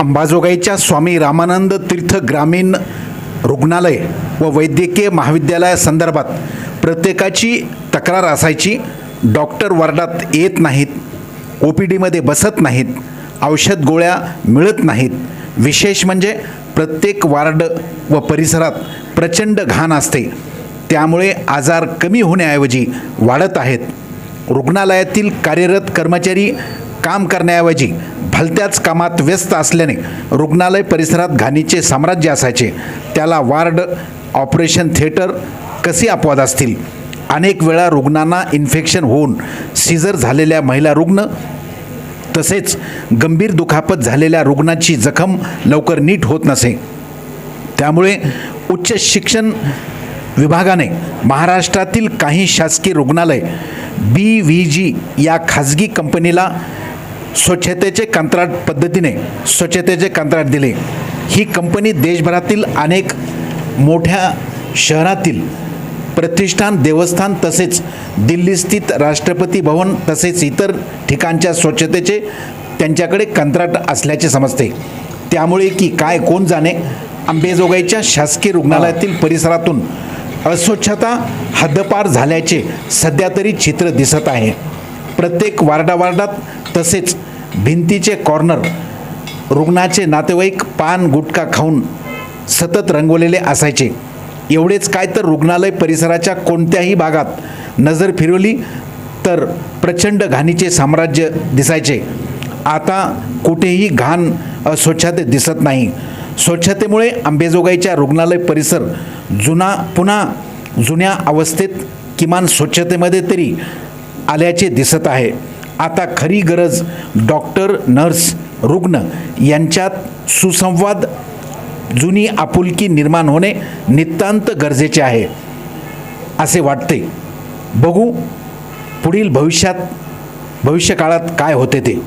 अंबाजोगाईच्या स्वामी रामानंद तीर्थ ग्रामीण रुग्णालय व वैद्यकीय महाविद्यालयासंदर्भात प्रत्येकाची तक्रार असायची. डॉक्टर वार्डात येत नाहीत ओ पी डीमध्ये बसत नाहीत औषध गोळ्या मिळत नाहीत. विशेष म्हणजे प्रत्येक वार्ड व परिसरात प्रचंड घाण असते. त्यामुळे आजार कमी होण्याऐवजी वाढत आहेत. रुग्णालयातील कार्यरत कर्मचारी काम करण्याऐवजी भलत्याच कामात व्यस्त असल्याने रुग्णालय परिसरात घाणीचे साम्राज्य असायचे. त्याला वार्ड ऑपरेशन थिएटर कसे अपवाद असतील? अनेक वेळा रुग्णांना इन्फेक्शन होऊन सीझर झालेल्या महिला रुग्ण तसेच गंभीर दुखापत झालेल्या रुग्णाची जखम लवकर नीट होत नसे. त्यामुळे उच्च शिक्षण विभागाने महाराष्ट्रातील काही शासकीय रुग्णालय बी व्ही जी या खाजगी कंपनीला स्वच्छतेचे कंत्राट पद्धतीने स्वच्छतेचे कंत्राट दिले. ही कंपनी देशभरातील अनेक मोठ्या शहरातील प्रतिष्ठान देवस्थान तसेच दिल्ली स्थित राष्ट्रपती भवन तसेच इतर ठिकाणच्या स्वच्छतेचे त्यांच्याकडे कंत्राट असल्याचे समजते. त्यामुळे की काय कोण जाणे? अंबेजोगाईच्या शासकीय रुग्णालयातील परिसरातून अस्वच्छता हद्दपार झाल्याचे सध्या तरी चित्र दिसत आहे. प्रत्येक वार्डावार्डात तसेच भिंतीचे कॉर्नर रुग्णाचे नातेवाईक पान गुटखा खाऊन सतत रंगवलेले असायचे. एवढेच काय तर रुग्णालय परिसराच्या कोणत्याही भागात नजर फिरवली तर प्रचंड घाणीचे साम्राज्य दिसायचे. आता कुठेही घाण अस्वच्छते दिसत नाही. स्वच्छतेमुळे अंबेजोगाईच्या रुग्णालय परिसर जुना पुन्हा जुन्या अवस्थेत किमान स्वच्छतेमध्ये तरी आल्याचे दिसत आहे. आता खरी गरज डॉक्टर नर्स रुग्ण यांच्यात सुसंवाद जुनी आपुलकी निर्माण होणे नितांत गरजेचे आहे असे वाटते. बघू पुढील भविष्यात भविष्यकाळात काय होते ते.